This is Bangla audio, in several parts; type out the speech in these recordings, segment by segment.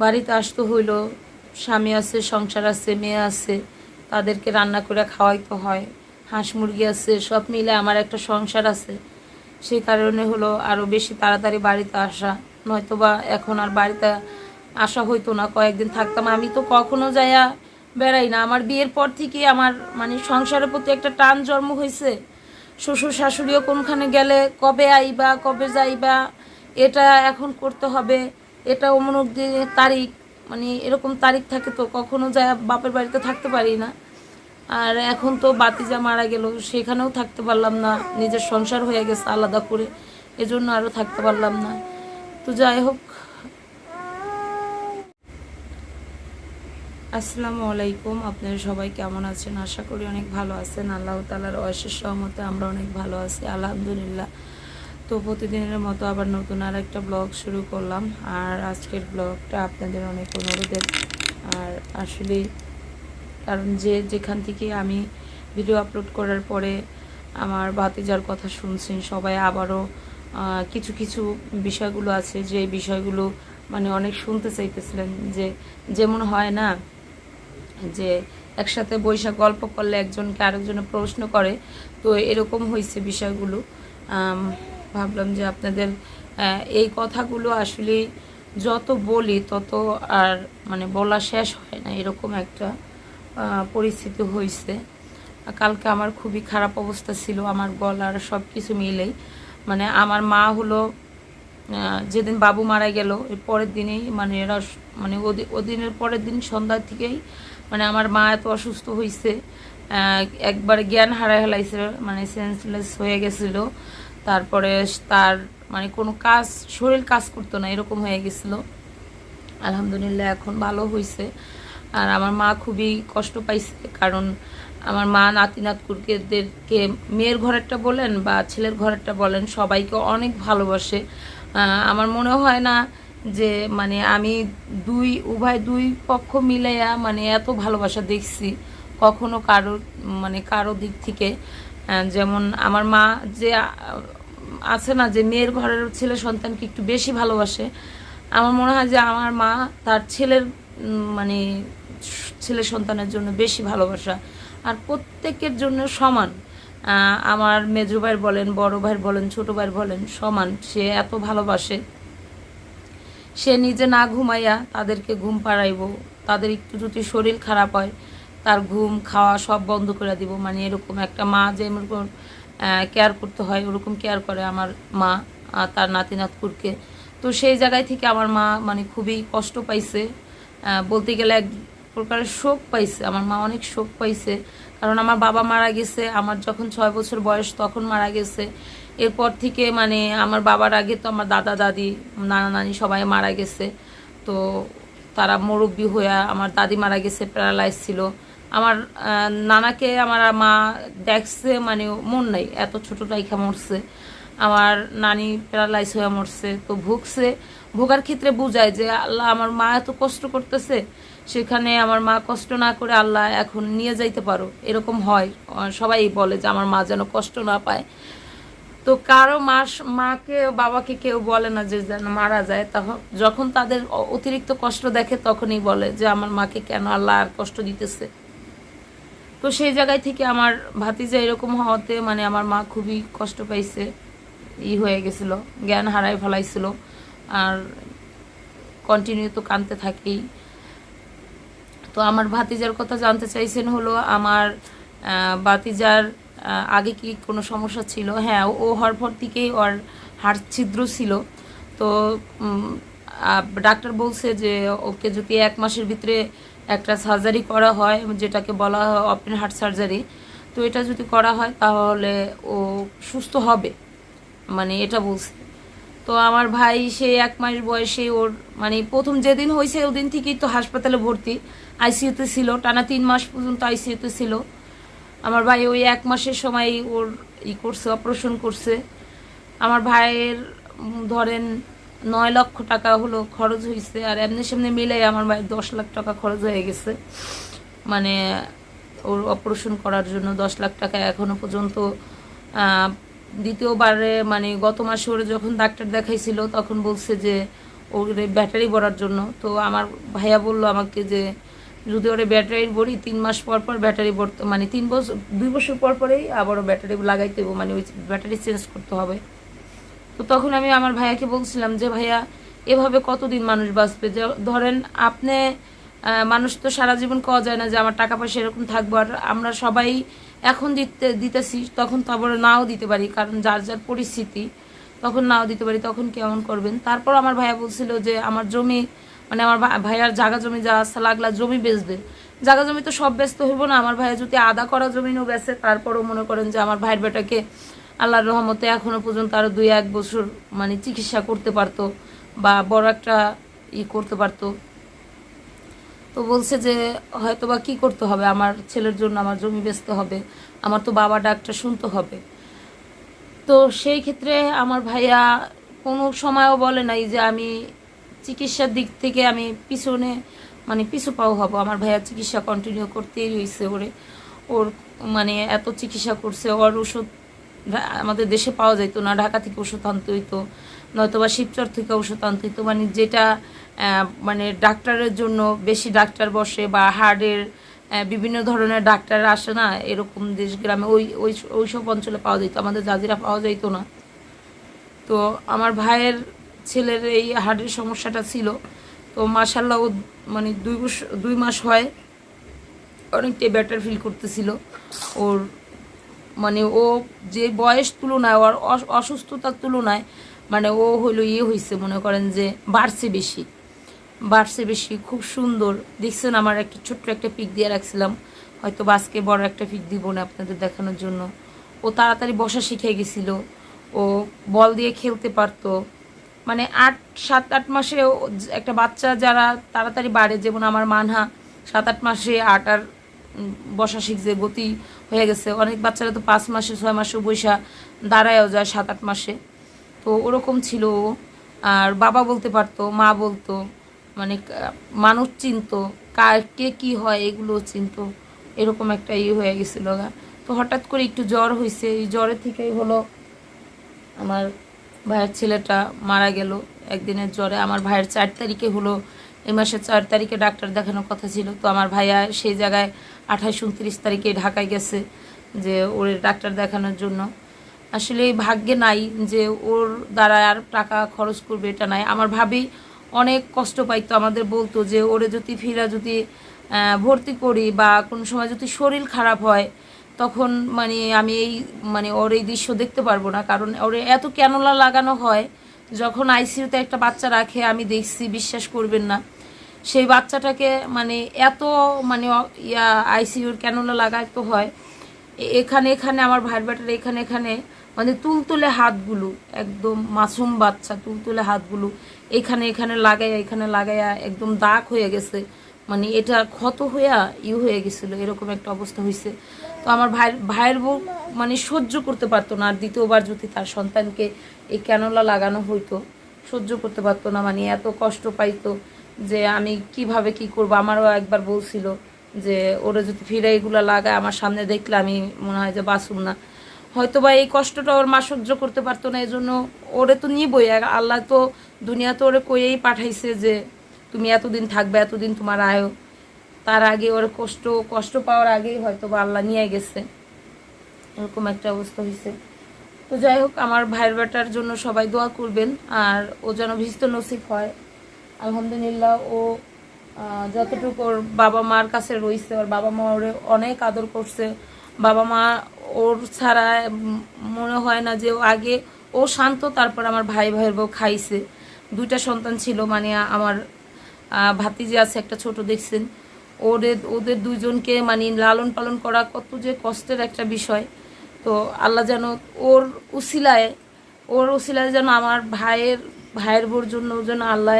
বাড়িতে আসতে হইল, স্বামী আছে, সংসার আছে, মেয়ে আছে, তাদেরকে রান্না করে খাওয়াইতে হয়, হাঁস মুরগি আছে, সব মিলে আমার একটা সংসার আছে। সেই কারণে হলো আরও বেশি তাড়াতাড়ি বাড়িতে আসা নয়তো বা এখন আর বাড়িতে আসা হইতো না, কয়েকদিন থাকতাম। আমি তো কখনো যাইয়া বেড়াই না। আমার বিয়ের পর থেকে আমার মানে সংসারের প্রতি একটা টান জন্ম হয়েছে শ্বশুর শাশুড়িও কোনখানে গেলে কবে আইবা, কবে যাইবা, এটা এখন করতে হবে। এটা অমুক দিনে তারিখ মানে এরকম তারিখ থাকে তো কখনো যায় বাপের বাড়িতে থাকতে পারি না। আর এখন তো বাতিজা মারা গেল, সেখানেও থাকতে পারলাম না, নিজের সংসার হয়ে গেছে আলাদা করে, এজন্য আরও থাকতে পারলাম না। তো যাই হোক। আসসালামু আলাইকুম, আপনারা সবাই কেমন আছেন? আশা করি অনেক ভালো আছেন। আল্লাহ তালার অশেষ সহমতে আমরা অনেক ভালো আছি, আলহামদুলিল্লাহ। তো প্রতিদিনের মতো আবার নতুন আর একটা ব্লগ শুরু করলাম। আর আজকের ব্লগটা আপনাদের অনেক অনুরোধের। আর আসলে কারণ যে যেখান থেকে আমি ভিডিও আপলোড করার পরে আমার ভাতিজার কথা শুনছেন সবাই আবারও কিছু কিছু বিষয়গুলো আছে যে বিষয়গুলো মানে অনেক শুনতে চাইতেছিলেন যে যেমন হয় না যে একসাথে বৈশাখ গল্প করলে একজনকে আরেকজনে প্রশ্ন করে, তো এরকম হয়েছে বিষয়গুলো। ভাবলাম যে আপনাদের এই কথাগুলো আসলে যত বলি তত আর মানে বলা শেষ হয় না, এরকম একটা পরিস্থিতি হয়েছে কালকে আমার খুবই খারাপ অবস্থা ছিল, আমার গলার সব কিছু মিলেই। মানে আমার মা হলো যেদিন বাবু মারা গেল, এর পরের দিনেই মানে এরা মানে ওদি- ওদিনের পরের দিন সন্ধ্যার থেকেই মানে আমার মা এত অসুস্থ হয়েছে একবার জ্ঞান হারায় হেলাইছে মানে সেন্সলেস হয়ে গেছিল। তারপরে তার মানে কোনো কাজ, শরীর কাজ করতো না, এরকম হয়ে গেছিল। আলহামদুলিল্লাহ এখন ভালো হয়েছে আর আমার মা খুবই কষ্ট পাইছে, কারণ আমার মা নাতি নাতকুরকেদেরকে মেয়ের ঘরেরটা বলেন বা ছেলের ঘরেরটা বলেন, সবাইকে অনেক ভালোবাসে। আমার মনে হয় না যে মানে আমি দুই, উভয় দুই পক্ষ মিলাইয়া মানে এত ভালোবাসা দেখছি কখনো কারও মানে কারও দিক থেকে। যেমন আমার মা যে আছে না যে মেয়ের ঘরের ছেলে সন্তানকে একটু বেশি ভালোবাসে, আমার মনে হয় যে আমার মা তার ছেলের মানে ছেলে সন্তানের জন্য বেশি ভালোবাসা। আর প্রত্যেকের জন্য সমান। আমার মেজো ভাইয়ের বলেন, বড় ভাইয়ের বলেন, ছোট ভাইয়ের বলেন, সমান। সে এত ভালোবাসে। সে নিজে না ঘুমাইয়া তাদেরকে ঘুম পাড়াইব। তাদের একটু যদি শরীর খারাপ হয়, তার ঘুম, খাওয়া সব বন্ধ করে দিব। মানে এরকম একটা মা যে কেয়ার করতে হয়, ওরকম কেয়ার করে আমার মা তার নাতি নাতকুরকে। তো সেই জায়গায় থেকে আমার মা মানে খুবই কষ্ট পাইছে। বলতে গেলে এক প্রকারের শোক পাইছে। আমার মা অনেক শোক পাইছে। কারণ আমার বাবা মারা গেছে, আমার যখন ছয় বছর বয়স তখন মারা গেছে। এরপর থেকে মানে আমার বাবার আগে তো আমার দাদা, দাদি, নানা নানি সবাই মারা গেছে। তো তারা মুরব্বী হয়ে আমার দাদি মারা গেছে প্যারালাইজ ছিল। আমার নানাকে আমার মা দেখছে মানে মন নাই, এত ছোট রাইখা মরছে। আমার নানি প্যারালাইজ হয়ে মরছে, তো ভুগছে। ভোগার ক্ষেত্রে বুঝায় যে আল্লাহ আমার মা এত কষ্ট করতেছে, সেখানে আমার মা কষ্ট না করে আল্লাহ এখন নিয়ে যাইতে পারো। এরকম হয় সবাই বলে যে আমার মা যেন কষ্ট না পায়। তো কারও মাস, মাকে বাবাকে কেউ বলে না যে যেন মারা যায়। তখন যখন তাদের অতিরিক্ত কষ্ট দেখে তখনই বলে যে আমার মাকে কেন আল্লাহ আর কষ্ট দিতেছে? তো সেই জায়গায় থেকে আমার ভাতিজা এরকম হওয়াতে মানে আমার মা খুবই কষ্ট পাইছে, ই হয়ে গেছিল, জ্ঞান হারাই ফেলাইছিল, আর কন্টিনিউ তো কানতে থাকেই। তো আমার ভাতিজার কথা জানতে চাইছেন হলো, আমার ভাতিজার আগে কি কোনো সমস্যা ছিল? হ্যাঁ ও হওয়ার পর থেকেই ওর হাড় ছিদ্র ছিল। তো ডাক্তার বলছে যে ওকে যদি এক মাসের ভিতরে একটা সার্জারি করা হয়, যেটাকে বলা হয় ওপেন হার্ট সার্জারি তো এটা যদি করা হয়, তাহলে ও সুস্থ হবে। মানে এটা বলছে। তো আমার ভাই সেই এক মাস বয়সে ওর মানে প্রথম যেদিন হয়েছে, ওদিন থেকেই তো হাসপাতালে ভর্তি। আইসিইউতে ছিল, টানা তিন মাস পর্যন্ত আইসিইউতে ছিল। আমার ভাই ওই এক মাসের সময় ওর ই করছে অপারেশন করছে। আমার ভাইয়ের ধরেন নয় লক্ষ টাকা হলো খরচ হয়েছে আর এমনি সামনে মিলে আমার ভাইয়ের দশ লাখ টাকা খরচ হয়ে গেছে। মানে ওর অপারেশন করার জন্য দশ লাখ টাকা এখনও পর্যন্ত দ্বিতীয়বারে মানে গত মাসে ওর যখন ডাক্তার দেখাইছিল তখন বলছে যে ওর ব্যাটারি ভরার জন্য। তো আমার ভাইয়া বলল আমাকে যে যদি ওরে ব্যাটারি ভরি, তিন মাস পর পর ব্যাটারি ভরতে মানে তিন বছর, দুই বছর পর পরেই আবারও ব্যাটারি লাগাইতে মানে ওই ব্যাটারি চেঞ্জ করতে হবে। তো তখন আমি আমার ভাইয়াকে বলছিলাম যে, ভাইয়া, এভাবে কতদিন মানুষ বাঁচবে? যে, ধরেন আপনি মানুষ তো সারা জীবন কওয়া যায় না যে, আমার টাকা পয়সা এরকম থাকব আর আমরা সবাই এখন দিতে, দিতেছি, তখন তো আবার নাও দিতে পারি, কারণ যার যার পরিস্থিতি, তখন নাও দিতে পারি, তখন কেমন করবেন? তারপর আমার ভাইয়া বলছিল যে, আমার জমি মানে আমার ভাইয়ার জাগা জমি যা আছে, লাগলা জমি বেচবে। জাগা জমি তো সব ব্যস্ত হইব না, আমার ভাইয়া যদি আদা করা জমিনও বেচে, তারপরও মনে করেন যে, আমার ভাইয়ের বেটাকে আল্লাহর রহমতে এখনও পর্যন্ত আরও দুই, এক বছর মানে চিকিৎসা করতে পারতো বা বড় একটা ই করতে পারতো। তো বলছে যে হয়তো বা কী করতে হবে? আমার ছেলের জন্য আমার জমি বেচতে হবে। আমার তো বাবা ডাকটা শুনতে হবে। তো সেই ক্ষেত্রে আমার ভাইয়া কোনো সময়ও বলে নাই যে, আমি চিকিৎসার দিক থেকে আমি পিছনে মানে পিছু পাও হব। আমার ভাইয়া চিকিৎসা কন্টিনিউ করতেই রয়েছে ওরে। ওর মানে এত চিকিৎসা করছে, ওর ওষুধ আমাদের দেশে পাওয়া যাইতো না, ঢাকা থেকে ওষুধ আনতে হইতো নয়তো বা শিবচর থেকে ওষুধ আনতে হইতো মানে যেটা মানে ডাক্তারের জন্য বেশি ডাক্তার বসে বা হার্টের বিভিন্ন ধরনের ডাক্তার আসে না, এরকম দেশ গ্রামে, ওই ওই ওই সব অঞ্চলে পাওয়া যেত আমাদের জাজিরা পাওয়া যাইতো না। তো আমার ভাইয়ের ছেলের এই হার্টের সমস্যাটা ছিল, তো মাসাল্লাহ ও মানে দুই বছর, দুই মাস হয়, অনেকটাই বেটার ফিল করতেছিল, ওর মানে ও যে বয়স তুলনায়, ওর অস- অসুস্থতার তুলনায় মানে ও হইল ইয়ে হয়েছে মনে করেন যে বাড়ছে বেশি। বাড়ছে বেশি, খুব সুন্দর। দেখছেন আমার একটা ছোট্ট একটা পিক দিয়ে রাখছিলাম। হয়তো বাসকে বড় একটা পিক দিব না আপনাদের দেখানোর জন্য। ও তাড়াতাড়ি বসা শিখে গেছিল। ও বল দিয়ে খেলতে পারতো। মানে আট, সাত, আট মাসে একটা বাচ্চা যারা তাড়াতাড়ি বাড়ে, যেমন আমার মানহা, সাত, আট মাসে আট আর বসা শিখছে গতি হয়ে গেছে। অনেক বাচ্চারা তো পাঁচ মাসে, ছয় মাসে বৈশা দাঁড়ায়ও যায় সাত, আট মাসে। তো ওরকম ছিল আর বাবা বলতে পারতো, মা বলতো মানে মানুষ চিনতো, কার, কে কী হয় এগুলো চিনতো। এরকম একটা ইয়ে হয়ে গেছিল গা। তো হঠাৎ করে একটু জ্বর হয়েছে এই জ্বরের থেকেই হলো আমার ভাইয়ের ছেলেটা মারা গেল। একদিনের জ্বরে আমার ভাইয়ের চার তারিখে হলো এই মাসের চার তারিখে ডাক্তার দেখানোর কথা ছিল। তো আমার ভাইয়া সেই জায়গায় আঠাশ, উনত্রিশ তারিখে ঢাকায় গেছে যে ওর ডাক্তার দেখানোর জন্য। আসলে ভাগ্যে নাই যে ওর দ্বারা আর টাকা খরচ করবে, এটা নাই। আমার ভাবি অনেক কষ্ট পাইতো, আমাদের বলতো যে ওরে যদি ফিরা যদি ভর্তি করি বা কোনো সময় যদি শরীর খারাপ হয়, তখন মানে আমি এই মানে ওর এই দৃশ্য দেখতে পারব না। কারণ ওর এত ক্যানোলা লাগানো হয়, যখন আইসিইউতে একটা বাচ্চা রাখে, আমি দেখছি, বিশ্বাস করবেন না। সেই বাচ্চাটাকে মানে এত মানে ইয়া আইসিইউর ক্যানোলা লাগাইতে হয়? এখানে এখানে আমার ভাইয়ের বেটার এখানে এখানে মানে তুলতুলে হাতগুলো, একদম মাসুম বাচ্চা, তুলতুলে হাতগুলো এখানে এখানে লাগাইয়া এখানে লাগাইয়া একদম দাগ হয়ে গেছে। মানে এটা ক্ষত হইয়া ই হয়ে গেছিল, এরকম একটা অবস্থা হয়েছে তো আমার ভাইয়ের ভাইয়ের বউ মানে সহ্য করতে পারতো না, আর দ্বিতীয়বার যদি তার সন্তানকে এই ক্যানোলা লাগানো হইতো, সহ্য করতে পারতো না মানে এত কষ্ট পাইতো। যে আমি কীভাবে কি করব? আমারও একবার বলছিল যে, ওরা যদি ফিরে এগুলো লাগায় আমার সামনে দেখলে আমি মনে হয় যে বাঁচুম না। হয়তো বা এই কষ্টটা ওর মা সহ্য করতে পারতো না এই জন্য ওরে তো নিবই। আল্লাহ তো দুনিয়া তো ওরে কইয়েই পাঠাইছে যে, তুমি এতদিন থাকবে, এতদিন তোমার আয়ো। তার আগে ওর কষ্ট কষ্ট পাওয়ার আগেই হয়তো বা আল্লাহ নিয়ে গেছে। এরকম একটা অবস্থা হয়েছে তো যাই হোক, আমার ভাইয়ের বেটার জন্য সবাই দোয়া করবেন, আর ও যেন ভিস্ত নসিব হয়। আলহামদুলিল্লাহ, ও যতটুকু ওর বাবা মার কাছে রয়েছে ওর বাবা মা ওরে অনেক আদর করছে। বাবা মা ওর ছাড়া মনে হয় না যে ও আগে ও শান্ত, তারপর আমার ভাই ভাইয়ের বউ খাইছে। দুইটা সন্তান ছিল মানে আমার ভাতিজি আছে, একটা ছোট দেখছেন। ওদের ওদের দুজনকে মানে লালন পালন করা কত যে কষ্টের একটা বিষয়। তো আল্লাহ যেন ওর উসিলায় ওর উসিলায় যেন আমার ভাইয়ের ভাইয়ের বোর জন্য যেন আল্লাহ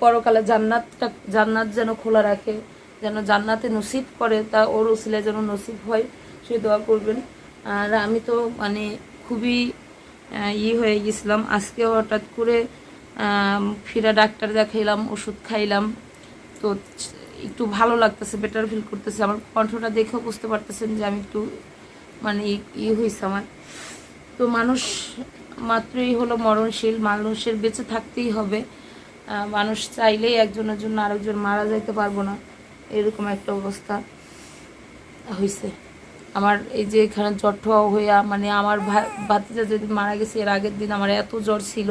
পরকালে জান্নাতটা, জান্নাত যেন খোলা রাখে, যেন জান্নাতে নসিব করে, তা ওর উসিলায় যেন নসিব হয়, সে দোয়া করবেন। আর আমি তো মানে খুবই ই হয়ে গেছিলাম। আজকে হঠাৎ করে ফিরা ডাক্তার দেখাইলাম, ওষুধ খাইলাম। তো একটু ভালো লাগতেছে বেটার ফিল করতেছে। আমার কণ্ঠটা দেখেও বুঝতে পারতেছেন যে আমি একটু মানে ই- হয়েছে আমার। তো মানুষ মাত্রই হলো মরণশীল, মানুষের বেঁচে থাকতেই হবে। মানুষ চাইলেই একজনের জন্য আরেকজন মারা যাইতে পারব না। এরকম একটা অবস্থা হয়েছে আমার এই যে এখানে ঠোয়া হইয়া মানে আমার ভাতিজা যেদিন মারা গেছে, এর আগের দিন আমার এত জ্বর ছিল।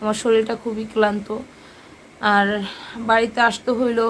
আমার শরীরটা খুবই ক্লান্ত। আর বাড়িতে আসতে হইল